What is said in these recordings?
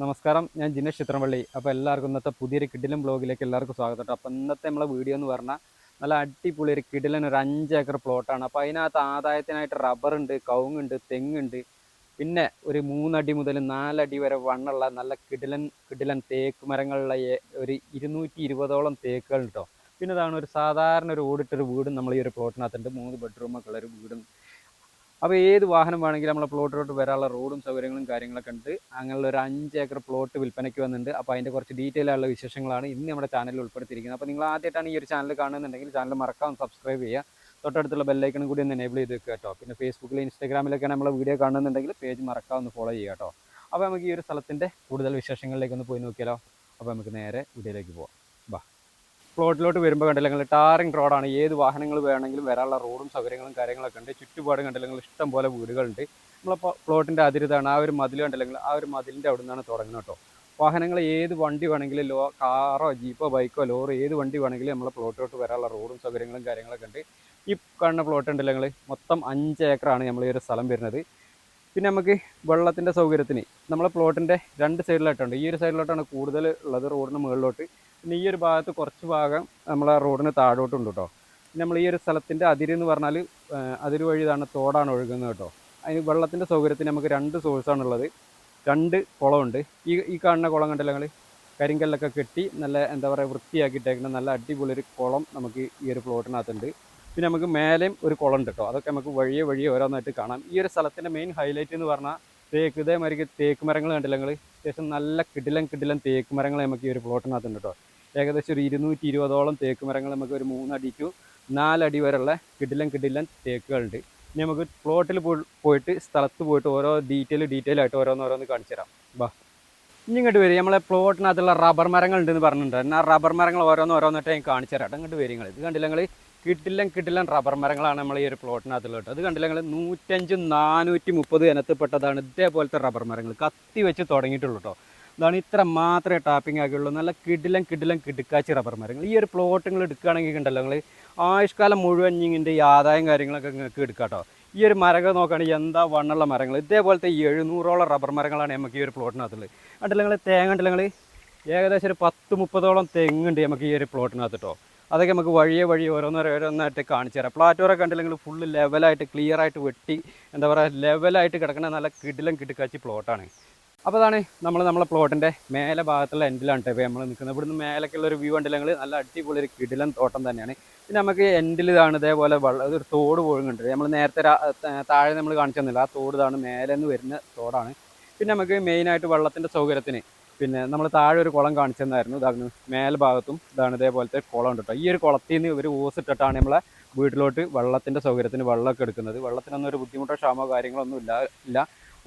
നമസ്കാരം. ഞാൻ ജിനേഷ് ചിത്രംപള്ളി അപ്പോൾ എല്ലാവർക്കും ഇന്നത്തെ പുതിയൊരു കിടിലൻ ബ്ലോഗിലേക്ക് എല്ലാവർക്കും സ്വാഗതം കേട്ടോ. അപ്പോൾ ഇന്നത്തെ നമ്മളെ വീഡിയോ എന്ന് പറഞ്ഞാൽ നല്ല അടിപൊളി ഒരു കിടിലൻ ഒരു അഞ്ച് ഏക്കർ പ്ലോട്ടാണ് അപ്പോൾ അതിനകത്ത് ആദായത്തിനായിട്ട് റബ്ബറുണ്ട് കവുങ്ങുണ്ട് തെങ്ങുണ്ട്. പിന്നെ ഒരു മൂന്നടി മുതൽ നാലടി വരെ വണ്ണുള്ള നല്ല കിടിലൻ കിടിലൻ തേക്ക് മരങ്ങളുള്ള ഒരു ഇരുന്നൂറ്റി ഇരുപതോളം തേക്കുകൾ കേട്ടോ. പിന്നെ ഇതാണ് ഒരു സാധാരണ ഒരു ഓടിട്ടൊരു വീടും നമ്മൾ ഈ ഒരു പ്ലോട്ടിനകത്തുണ്ട് മൂന്ന് ബെഡ്റൂമൊക്കെ ഉള്ള ഒരു വീടും അപ്പോൾ ഏത് വാഹനം വേണമെങ്കിലും നമ്മളെ പ്ലോട്ടിലോട്ട് വരാനുള്ള റോഡും സൗകര്യങ്ങളും കാര്യങ്ങളൊക്കെ ഉണ്ട്. അങ്ങനെയുള്ള ഒരു അഞ്ച് ഏക്കർ പ്ലോട്ട് വിൽപ്പനയ്ക്ക് വന്നിട്ടുണ്ട്. അപ്പോൾ അതിന്റെ കുറച്ച് ഡീറ്റെയിൽ ആയുള്ള വിശേഷങ്ങളാണ് ഇന്ന് നമ്മുടെ ചാനലിൽ ഉൾപ്പെടുത്തിയിരിക്കുന്നത്. അപ്പോൾ നിങ്ങൾ ആദ്യമായിട്ടാണ് ഈ ഒരു ചാനൽ കാണുന്നുണ്ടെങ്കിൽ ചാനൽ മറക്കാതെ സബ്സ്ക്രൈബ് ചെയ്യുക. തൊട്ടടുത്തുള്ള ബെല്ലൈക്കണും കൂടി ഒന്ന് എനേബിൾ ചെയ്ത് വെക്കുക കേട്ടോ. പിന്നെ ഫേസ്ബുക്കിൽ ഇൻസ്റ്റാഗ്രാമിലൊക്കെ നമ്മളെ വീഡിയോ കാണുന്നുണ്ടെങ്കിൽ പേജ് മറക്കാതെ ഒന്ന് ഫോളോ ചെയ്യുക കേട്ടോ. അപ്പോൾ നമുക്ക് ഈ ഒരു സ്ഥലത്തിന്റെ കൂടുതൽ വിശേഷങ്ങളിലേക്ക് ഒന്ന് പോയി നോക്കിയാലോ. അപ്പോൾ നമുക്ക് നേരെ വീഡിയോയിലേക്ക് പോവാം. പ്ലോട്ടിലോട്ട് വരുമ്പോൾ കണ്ടില്ല നിങ്ങൾ ടാറിങ് റോഡാണ്. ഏത് വാഹനങ്ങൾ വേണമെങ്കിലും വരാനുള്ള റോഡും സൗകര്യങ്ങളും കാര്യങ്ങളൊക്കെ ഉണ്ട്. ചുറ്റുപാടും കണ്ടില്ല നിങ്ങൾ ഇഷ്ടം പോലെ വീടുകളുണ്ട്. നമ്മളെ പ്ലോട്ടിന്റെ അതിരിതാണ് ആ ഒരു മതിൽ കണ്ടില്ലെങ്കിൽ ആ ഒരു മതിലിന്റെ അവിടെ നിന്നാണ് തുടങ്ങുന്നത് കേട്ടോ. വാഹനങ്ങൾ ഏത് വണ്ടി വേണമെങ്കിലും ലോ കാറോ ജീപ്പോ ബൈക്കോ ലോറി ഏത് വണ്ടി വേണമെങ്കിലും നമ്മളെ പ്ലോട്ടിലോട്ട് വരാനുള്ള റോഡും സൗകര്യങ്ങളും കാര്യങ്ങളൊക്കെ ഉണ്ട്. ഈ കാണുന്ന പ്ലോട്ട് ഉണ്ടല്ലോ നിങ്ങൾ മൊത്തം അഞ്ച് ഏക്കറാണ് നമ്മൾ ഈ ഒരു സ്ഥലം വരുന്നത്. പിന്നെ നമുക്ക് വെള്ളത്തിന്റെ സൗകര്യത്തിന് നമ്മളെ പ്ലോട്ടിന്റെ രണ്ട് സൈഡിലായിട്ടുണ്ട്. ഈ ഒരു സൈഡിലോട്ടാണ് കൂടുതൽ ഉള്ളത് റോഡിന് മുകളിലോട്ട്. പിന്നെ ഈ ഒരു ഭാഗത്ത് കുറച്ച് ഭാഗം നമ്മൾ ആ റോഡിന് താഴോട്ടുണ്ട് കേട്ടോ നമ്മൾ ഈ ഒരു സ്ഥലത്തിന്റെ അതിര് എന്ന് പറഞ്ഞാൽ അതിര് വഴി ഇതാണ് തോടാണ് ഒഴുകുന്നത് കേട്ടോ അതിന് വെള്ളത്തിന്റെ സൗകര്യത്തിന് നമുക്ക് രണ്ട് സോഴ്സാണുള്ളത് രണ്ട് കുളമുണ്ട്. ഈ ഈ കാണുന്ന കുളം കണ്ടല്ലോ ഞങ്ങൾ കരിങ്കല്ലൊക്കെ കെട്ടി നല്ല എന്താ പറയുക വൃത്തിയാക്കിയിട്ടേക്കുന്ന നല്ല അടിപൊളി ഒരു കുളം നമുക്ക് ഈ ഒരു പ്ലോട്ടിനകത്തുണ്ട്. പിന്നെ നമുക്ക് മേലെയും ഒരു കുളം ഉണ്ട് കേട്ടോ അതൊക്കെ നമുക്ക് വഴിയെ വഴിയെ ഓരോന്നായിട്ട് കാണാം. ഈ ഒരു സ്ഥലത്തിന്റെ മെയിൻ ഹൈലൈറ്റ് എന്ന് പറഞ്ഞാൽ തേക്ക് ഇതേമാതിരി തേക്ക് മരങ്ങൾ കണ്ടില്ല നിങ്ങൾ അത്യാവശ്യം നല്ല കിടിലം കിടിലം തേക്ക് മരങ്ങൾ നമുക്ക് ഈ ഒരു പ്ലോട്ടിനകത്തുണ്ട് കേട്ടോ ഏകദേശം ഒരു ഇരുന്നൂറ്റി ഇരുപതോളം തേക്ക് മരങ്ങൾ നമുക്ക് ഒരു മൂന്നടി ടു നാലടി വരെയുള്ള കിടിലം കിടിലം തേക്കുകളുണ്ട്. ഇനി നമുക്ക് പ്ലോട്ടിൽ പോയിട്ട് സ്ഥലത്ത് പോയിട്ട് ഓരോ ഡീറ്റെയിൽ ഡീറ്റെയിൽ ആയിട്ട് ഓരോന്നോരോന്ന് ഓരോന്ന് കാണിച്ചു തരാം. ബാ. ഇനി ഇങ്ങോട്ട് വരും നമ്മളെ പ്ലോട്ടിനകത്തുള്ള റബ്ബർ മരങ്ങൾ ഉണ്ടെന്ന് പറഞ്ഞിട്ടുണ്ട്. എന്നാൽ റബ്ബർ മരങ്ങൾ ഓരോന്ന് ഓരോന്നിട്ട് ഞാൻ കാണിച്ചു തരാം ഇങ്ങോട്ട് വരും ഇത് കണ്ടില്ല നിങ്ങൾ കിട്ടില്ലൻ കിട്ടില്ലം റബ്ബർ മരങ്ങളാണ് നമ്മൾ ഈ ഒരു പ്ലോട്ടിനകത്തുള്ളത് അത് കണ്ടില്ല നിങ്ങൾ നൂറ്റഞ്ച് നാനൂറ്റി മുപ്പത് ഇനത്തിൽപ്പെട്ടതാണ് ഇതേപോലത്തെ റബ്ബർ മരങ്ങൾ. കത്തി വെച്ച് തുടങ്ങിയിട്ടുള്ളൂ കേട്ടോ. ഇതാണ് ഇത്ര മാത്രമേ ടാപ്പിംഗ് ആക്കിയുള്ളൂ. നല്ല കിടിലം കിടിലം കിടുക്കാച്ചി റബ്ബർ മരങ്ങൾ. ഈ ഒരു പ്ലോട്ട് നിങ്ങൾ എടുക്കുകയാണെങ്കിൽ ഉണ്ടല്ലോ നിങ്ങൾ ആയുഷ്കാലം മുഴുവൻ ഇതിന്റെ ഈ ആദായം കാര്യങ്ങളൊക്കെ നിങ്ങൾക്ക് എടുക്കാം കേട്ടോ. ഈ ഒരു മരങ്ങൾ നോക്കുകയാണെങ്കിൽ എന്താ വണ്ണുള്ള മരങ്ങൾ? ഇതേപോലത്തെ എഴുന്നൂറോളം റബ്ബർ മരങ്ങളാണ് നമുക്ക് ഈ ഒരു പ്ലോട്ടിനകത്തുള്ളത് കണ്ടില്ല നിങ്ങൾ തേങ്ങ ഉണ്ടല്ലോ നിങ്ങൾ ഏകദേശം ഒരു പത്ത് മുപ്പതോളം തെങ്ങുണ്ട് നമുക്ക് ഈ ഒരു പ്ലോട്ടിനകത്ത് കേട്ടോ. അതൊക്കെ നമുക്ക് വഴിയെ വഴി ഓരോന്നേരെ ഓരോന്നായിട്ട് കാണിച്ചു തരാം. പ്ലാറ്റോറെ കണ്ടില്ലെങ്കിൽ ഫുള്ള് ലെവലായിട്ട് ക്ലിയർ ആയിട്ട് വെട്ടി എന്താ പറയുക ലെവലായിട്ട് കിടക്കുന്ന നല്ല കിടിലം കിടുക്കാച്ചി പ്ലോട്ടാണ് അപ്പോൾ അതാണ് നമ്മൾ നമ്മളെ പ്ലോട്ടിന്റെ മേലെ ഭാഗത്തുള്ള എൻഡിലാണ് കേട്ടോ നമ്മൾ നിൽക്കുന്നത് ഇവിടുന്ന് മേലേക്കുള്ള ഒരു വ്യൂ ഉണ്ടെങ്കിൽ നല്ല അടിപൊളി ഒരു കിടിലൻ തോട്ടം തന്നെയാണ്. പിന്നെ നമുക്ക് എൻഡിൽ ഇതാണ് ഇതേപോലെ വെള്ളം ഒരു തോട് പോഴുന്നുണ്ട് നമ്മൾ നേരത്തെ താഴെ നമ്മൾ കാണിച്ചു തന്നില്ല? ആ തോട് ഇതാണ് മേലെ നിന്ന് വരുന്ന തോടാണ്. പിന്നെ നമുക്ക് മെയിനായിട്ട് വെള്ളത്തിന്റെ സൗകര്യത്തിന് പിന്നെ നമ്മൾ താഴെ ഒരു കുളം കാണിച്ചെന്നായിരുന്നു. ഇതാണ് മേൽഭാഗത്തും ഇതാണ് ഇതേപോലത്തെ കുളം ഉണ്ട് കേട്ടോ ഈ ഒരു കുളത്തിൽ നിന്ന് ഇവർ ഓസ് ഇട്ടിട്ടാണ് നമ്മളെ വീട്ടിലോട്ട് വെള്ളത്തിന്റെ സൗകര്യത്തിന് വെള്ളമൊക്കെ എടുക്കുന്നത്. വെള്ളത്തിനൊന്നും ഒരു ബുദ്ധിമുട്ടോ ക്ഷാമോ കാര്യങ്ങളൊന്നും ഇല്ല ഇല്ല.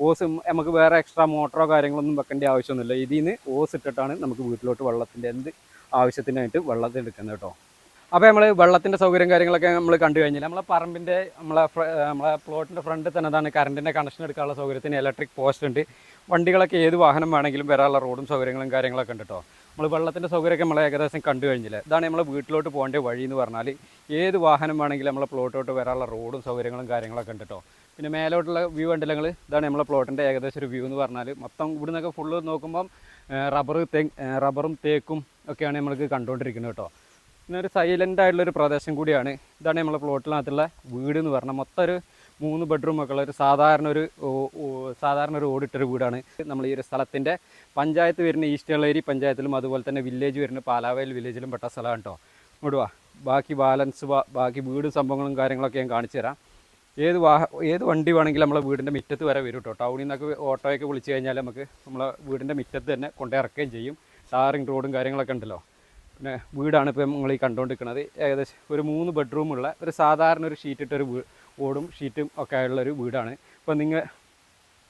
ഓസ് നമുക്ക് വേറെ എക്സ്ട്രാ മോട്ടറോ കാര്യങ്ങളൊന്നും വെക്കേണ്ട ആവശ്യമൊന്നുമില്ല. ഇതിൽ നിന്ന് ഓസ് ഇട്ടിട്ടാണ് നമുക്ക് വീട്ടിലോട്ട് വെള്ളത്തിന്റെ എന്ത് ആവശ്യത്തിനായിട്ട് വെള്ളത്തിൽ എടുക്കുന്നത് കേട്ടോ അപ്പോൾ നമ്മൾ വെള്ളത്തിന്റെ സൗകര്യം കാര്യങ്ങളൊക്കെ നമ്മൾ കണ്ടു കഴിഞ്ഞാൽ നമ്മളെ പറമ്പിന്റെ നമ്മളെ നമ്മളെ പ്ലോട്ടിന്റെ ഫ്രണ്ടിൽ തന്നെ അതാണ് കറണ്ടിന്റെ കണക്ഷൻ എടുക്കാനുള്ള സൗകര്യത്തിന് ഇലക്ട്രിക് പോസ്റ്റ് ഉണ്ട്. വണ്ടികളൊക്കെ ഏത് വാഹനം വേണമെങ്കിലും വരാനുള്ള റോഡും സൗകര്യങ്ങളും കാര്യങ്ങളൊക്കെ ഉണ്ട് കേട്ടോ. നമ്മൾ വെള്ളത്തിന്റെ സൗകര്യമൊക്കെ നമ്മൾ ഏകദേശം കണ്ടു കഴിഞ്ഞില്ലേ? ഇതാണ് നമ്മൾ വീട്ടിലോട്ട് പോകേണ്ട വഴി എന്ന് പറഞ്ഞാൽ ഏത് വാഹനം വേണമെങ്കിലും നമ്മളെ പ്ലോട്ടോട്ട് വരാനുള്ള റോഡും സൗകര്യങ്ങളും കാര്യങ്ങളൊക്കെ ഉണ്ട് കേട്ടോ. പിന്നെ മേലോട്ടുള്ള വ്യൂ നിങ്ങൾ ഇതാണ് നമ്മളെ പ്ലോട്ടിന്റെ ഏകദേശം ഒരു വ്യൂ എന്ന് പറഞ്ഞാൽ മൊത്തം ഇവിടെ നിന്നൊക്കെ ഫുള്ള് നോക്കുമ്പം റബ്ബർ തേ റബ്ബറും തേക്കും ഒക്കെയാണ് നമ്മൾക്ക് കണ്ടുകൊണ്ടിരിക്കുന്നത് കേട്ടോ. പിന്നെ ഒരു സൈലന്റ് ആയിട്ടുള്ളൊരു പ്രദേശം കൂടിയാണ്. ഇതാണ് നമ്മളെ പ്ലോട്ടിനകത്തുള്ള വീട് എന്ന് പറഞ്ഞാൽ മൊത്തം ഒരു മൂന്ന് ബെഡ്റൂം ഒക്കെ ഉള്ള ഒരു സാധാരണ ഒരു സാധാരണ ഒരു ഓടിട്ടൊരു വീടാണ്. നമ്മൾ ഈ ഒരു സ്ഥലത്തിന്റെ പഞ്ചായത്ത് വരുന്ന ഈസ്റ്റ് എളേരി പഞ്ചായത്തിലും അതുപോലെ തന്നെ വില്ലേജ് വരുന്ന പാലാവയൽ വില്ലേജിലും പെട്ട സ്ഥലമാണ് കേട്ടോ. ഇങ്ങോട്ട് വാ. ബാക്കി ബാലൻസ് ബാക്കി വീട് സംഭവങ്ങളും കാര്യങ്ങളൊക്കെ ഞാൻ കാണിച്ചു തരാം. ഏത് വാഹ ഏത് വണ്ടി വേണമെങ്കിലും നമ്മളെ വീടിന്റെ മുറ്റത്ത് വരെ വരും കേട്ടോ. ടൗണിൽ നിന്നൊക്കെ ഓട്ടോയൊക്കെ വിളിച്ചു കഴിഞ്ഞാൽ നമുക്ക് നമ്മളെ വീടിന്റെ മുറ്റത്ത് തന്നെ കൊണ്ടിറക്കുകയും ചെയ്യും. ടാറിങ് റോഡും കാര്യങ്ങളൊക്കെ ഉണ്ടല്ലോ. പിന്നെ വീടാണ് ഇപ്പോൾ നിങ്ങൾ ഈ കണ്ടുകൊണ്ടിരിക്കുന്നത്. ഏകദേശം ഒരു മൂന്ന് ബെഡ്റൂമുള്ള ഒരു സാധാരണ ഒരു ഷീറ്റിട്ടൊരു വീ ഓടും ഷീറ്റും ഒക്കെ ഉള്ളൊരു വീടാണ്. ഇപ്പോൾ നിങ്ങൾ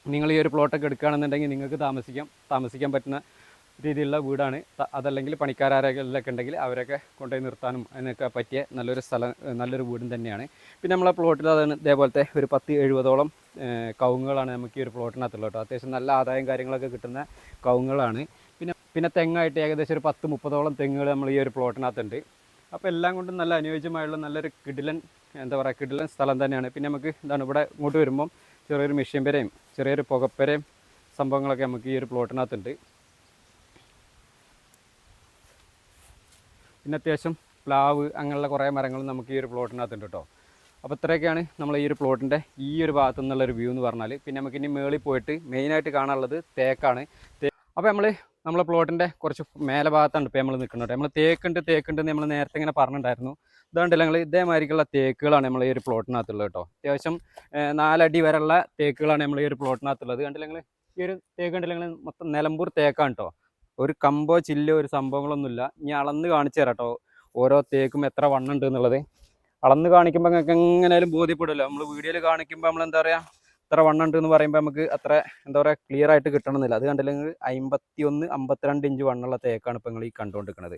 നിങ്ങൾ ഈ ഒരു പ്ലോട്ടൊക്കെ എടുക്കുകയാണെന്നുണ്ടെങ്കിൽ നിങ്ങൾക്ക് താമസിക്കാം താമസിക്കാൻ പറ്റുന്ന രീതിയിലുള്ള വീടാണ്. അതല്ലെങ്കിൽ പണിക്കാരൊക്കെ ഉണ്ടെങ്കിൽ അവരൊക്കെ കൊണ്ടുപോയി നിർത്താനും അതിനൊക്കെ പറ്റിയ നല്ലൊരു സ്ഥലം നല്ലൊരു വീടും തന്നെയാണ്. പിന്നെ നമ്മളെ പ്ലോട്ടിൽ അതാണ് ഇതേപോലത്തെ ഒരു പത്ത് എഴുപതോളം കവുങ്ങുകളാണ് നമുക്ക് ഈ ഒരു പ്ലോട്ടിനകത്തുള്ളത് കേട്ടോ. അത്യാവശ്യം നല്ല ആദായം കാര്യങ്ങളൊക്കെ കിട്ടുന്ന കവുങ്ങുകളാണ്. പിന്നെ പിന്നെ തെങ്ങായിട്ട് ഏകദേശം ഒരു പത്ത് മുപ്പതോളം തെങ്ങുകൾ നമ്മൾ ഈ ഒരു പ്ലോട്ടിനകത്തുണ്ട്. അപ്പോൾ എല്ലാം കൊണ്ടും നല്ല അനുയോജ്യമായുള്ള നല്ലൊരു കിടിലൻ എന്താ പറയുക കിടിലൻ സ്ഥലം തന്നെയാണ്. പിന്നെ നമുക്ക് എന്താണ് ഇവിടെ ഇങ്ങോട്ട് വരുമ്പം ചെറിയൊരു മെഷീൻ പേരെയും ചെറിയൊരു പുകപ്പെരയും സംഭവങ്ങളൊക്കെ നമുക്ക് ഈ ഒരു പ്ലോട്ടിനകത്തുണ്ട് പിന്നെ അത്യാവശ്യം പ്ലാവ് അങ്ങനെയുള്ള കുറേ മരങ്ങളും നമുക്ക് ഈ ഒരു പ്ലോട്ടിനകത്തുണ്ട് കേട്ടോ. അപ്പോൾ ഇത്രയൊക്കെയാണ് നമ്മൾ ഈ ഒരു പ്ലോട്ടിന്റെ ഈ ഒരു ഭാഗത്തു നിന്നുള്ളൊരു വ്യൂ എന്ന് പറഞ്ഞാൽ പിന്നെ നമുക്ക് ഇനി മേളിൽ പോയിട്ട് മെയിനായിട്ട് കാണാനുള്ളത് തേക്കാണ്. അപ്പോൾ നമ്മൾ നമ്മളെ പ്ലോട്ടിന്റെ കുറച്ച് മേലെ ഭാഗത്താണ് ഇപ്പോൾ നമ്മൾ നിൽക്കുന്നത് നമ്മൾ തേക്കുണ്ട് തേക്കുണ്ടെന്ന് നമ്മൾ നേരത്തെ ഇങ്ങനെ പറഞ്ഞിട്ടുണ്ടായിരുന്നു. ഇതുകൊണ്ടല്ല ഞങ്ങൾ ഇതേമാതിരിക്കുള്ള തേക്കുകളാണ് നമ്മൾ ഈ ഒരു പ്ലോട്ടിനകത്തുള്ളത് കേട്ടോ. അത്യാവശ്യം നാലടി വരെയുള്ള തേക്കുകളാണ് നമ്മൾ ഈ ഒരു പ്ലോട്ടിനകത്തുള്ളത്. കണ്ടില്ല നിങ്ങൾ ഈ ഒരു തേക്ക് കണ്ടില്ല നിങ്ങൾ മൊത്തം നിലമ്പൂർ തേക്കാണ് കേട്ടോ. ഒരു കമ്പോ ചില്ലോ ഒരു സംഭവങ്ങളൊന്നുമില്ല. ഇനി അളന്ന് കാണിച്ചു തരാം കേട്ടോ. ഓരോ തേക്കും എത്ര വണ്ണം ഉണ്ട് എന്നുള്ളത്. അളന്ന് കാണിക്കുമ്പോൾ നിങ്ങൾക്ക് എങ്ങനെയാലും ബോധ്യപ്പെടുമല്ലോ നമ്മൾ വീഡിയോയിൽ കാണിക്കുമ്പോൾ നമ്മൾ എന്താ പറയുക എത്ര വണ്ണം ഉണ്ട് എന്ന് പറയുമ്പോൾ നമുക്ക് അത്ര എന്താ പറയുക ക്ലിയർ ആയിട്ട് കിട്ടണമെന്നില്ല അത് കണ്ടില്ലെങ്കിൽ അമ്പത്തി ഒന്ന് അമ്പത്തിരണ്ട് ഇഞ്ച് വണ്ണുള്ള തേക്കാണ് ഇപ്പോൾ നിങ്ങൾ ഈ കണ്ടുകൊണ്ടിരിക്കുന്നത്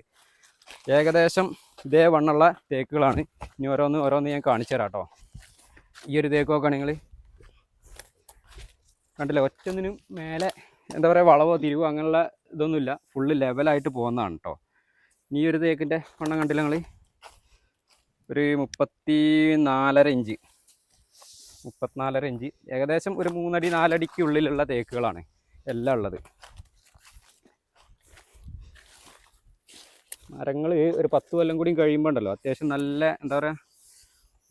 ഏകദേശം ഇതേ വണ്ണുള്ള തേക്കുകളാണ്. ഇനി ഓരോന്ന് ഓരോന്ന് ഞാൻ കാണിച്ചു തരാം കേട്ടോ ഈ ഒരു തേക്ക് നിങ്ങൾ കണ്ടില്ലേ? ഒറ്റൊന്നിനും മേലെ എന്താ പറയുക വളവോ തിരിവോ അങ്ങനെയുള്ള ഇതൊന്നുമില്ല. ഫുള്ള് ലെവലായിട്ട് പോകുന്നതാണ് കേട്ടോ ഈ ഒരു തേക്കിന്റെ വണ്ണം കണ്ടില്ല നിങ്ങൾ ഒരു മുപ്പത്തി നാലര ഇഞ്ച്. മുപ്പത്തിനാലര ഇഞ്ച്. ഏകദേശം ഒരു മൂന്നടി നാലടിക്ക് ഉള്ളിലുള്ള തേക്കുകളാണ്. എല്ലാം ഉള്ളത്. മരങ്ങൾ ഒരു പത്ത് കൊല്ലം കൂടി കഴിയുമ്പോൾ ഉണ്ടല്ലോ അത്യാവശ്യം നല്ല എന്താ പറയുക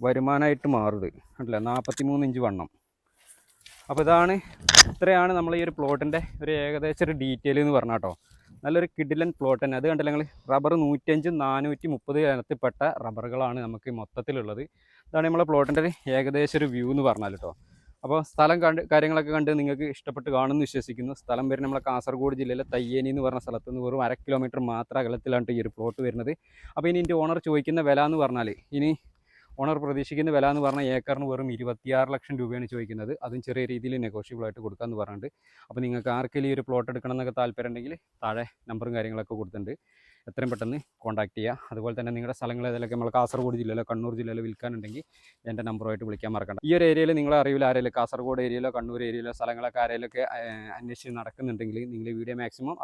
വരുമാനമായിട്ട് മാറുത്. കണ്ടില്ലേ നാൽപ്പത്തി മൂന്ന് ഇഞ്ച് വണ്ണം. അപ്പോൾ ഇതാണ് ഇത്രയാണ് നമ്മൾ ഈ ഒരു പ്ലോട്ടിന്റെ ഒരു ഏകദേശം ഒരു ഡീറ്റെയിൽ എന്ന് പറഞ്ഞാൽ കേട്ടോ നല്ലൊരു കിഡിലൻ പ്ലോട്ട് തന്നെ. അത് കണ്ടില്ല ഞങ്ങൾ റബ്ബർ നൂറ്റഞ്ച് നാനൂറ്റി മുപ്പത് ഇനത്തിൽപ്പെട്ട റബ്ബറുകളാണ് നമുക്ക് മൊത്തത്തിലുള്ളത്. ഇതാണ് നമ്മളെ പ്ലോട്ടിന്റെ ഒരു ഏകദേശം ഒരു വ്യൂ എന്ന് പറഞ്ഞാൽ കേട്ടോ അപ്പോൾ സ്ഥലം കണ്ട് കാര്യങ്ങളൊക്കെ കണ്ട് നിങ്ങൾക്ക് ഇഷ്ടപ്പെട്ട് കാണുമെന്ന് വിശ്വസിക്കുന്നു. സ്ഥലം വരുന്ന നമ്മളെ കാസർഗോഡ് ജില്ലയിലെ തയ്യേനി എന്ന് പറഞ്ഞ സ്ഥലത്ത് നിന്ന് വെറും അര കിലോമീറ്റർ മാത്രം അകലത്തിലാണ് ഈ ഒരു പ്ലോട്ട് വരുന്നത്. അപ്പോൾ ഇനി എന്റെ ഓണർ ചോദിക്കുന്ന വില എന്ന് പറഞ്ഞാൽ ഇനി ഓണർ പ്രതീക്ഷിക്കുന്ന വില എന്ന് പറഞ്ഞാൽ ഏക്കറിന് വെറും ഇരുപത്തിയാറ് ലക്ഷം രൂപയാണ് ചോദിക്കുന്നത്. അതും ചെറിയ രീതിയിൽ നെഗോഷ്യബിൾ ആയിട്ട് കൊടുക്കാമെന്ന് പറഞ്ഞിട്ടുണ്ട്. അപ്പോൾ നിങ്ങൾക്ക് ആർക്കെങ്കിലും ഈ ഒരു പ്ലോട്ട് എടുക്കണം എന്നൊക്കെ താല്പര്യം ഉണ്ടെങ്കിൽ താഴെ നമ്പറും കാര്യങ്ങളൊക്കെ കൊടുത്തിട്ടുണ്ട്. എത്രയും പെട്ടെന്ന് കോൺടാക്ട് ചെയ്യുക. അതുപോലെ തന്നെ നിങ്ങളുടെ സ്ഥലങ്ങൾ ഏതെങ്കിലും നമ്മൾ കാസർഗോഡ് ജില്ലയിലോ കണ്ണൂർ ജില്ലയിലോ വിൽക്കാനുണ്ടെങ്കിൽ എന്റെ നമ്പറുമായിട്ട് വിളിക്കാൻ മറക്കണ്ട. ഈ ഒരു ഏരിയയിൽ നിങ്ങളെ അറിവിൽ ആരെങ്കിലും കാസർഗോഡ് ഏരിയയിലോ കണ്ണൂർ ഏരിയയിലോ സ്ഥലങ്ങളൊക്കെ ആരെങ്കിലുമൊക്കെ അന്വേഷിച്ച് നടക്കുന്നുണ്ടെങ്കിൽ നിങ്ങൾ ഈ വീഡിയോ മാക്സിമം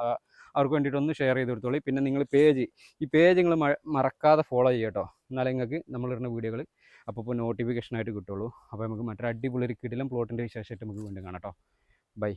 അവർക്ക് വേണ്ടിയിട്ടൊന്ന് ഷെയർ ചെയ്ത് കൊടുത്തോളൂ. പിന്നെ നിങ്ങൾ പേജ് ഈ പേജ് നിങ്ങൾ മറക്കാതെ ഫോളോ ചെയ്യട്ടോ എന്നാലേ നിങ്ങൾക്ക് നമ്മളിടുന്ന വീഡിയോകൾ അപ്പോൾ ഇപ്പോൾ നോട്ടിഫിക്കേഷനായിട്ട് കിട്ടുള്ളൂ. അപ്പോൾ നമുക്ക് മറ്റൊരു അടിപൊളി ഒരു കിടിലം പ്ലോട്ടിന്റെ വിശേഷമായിട്ട് നമുക്ക് വീണ്ടും കാണാം കേട്ടോ ബൈ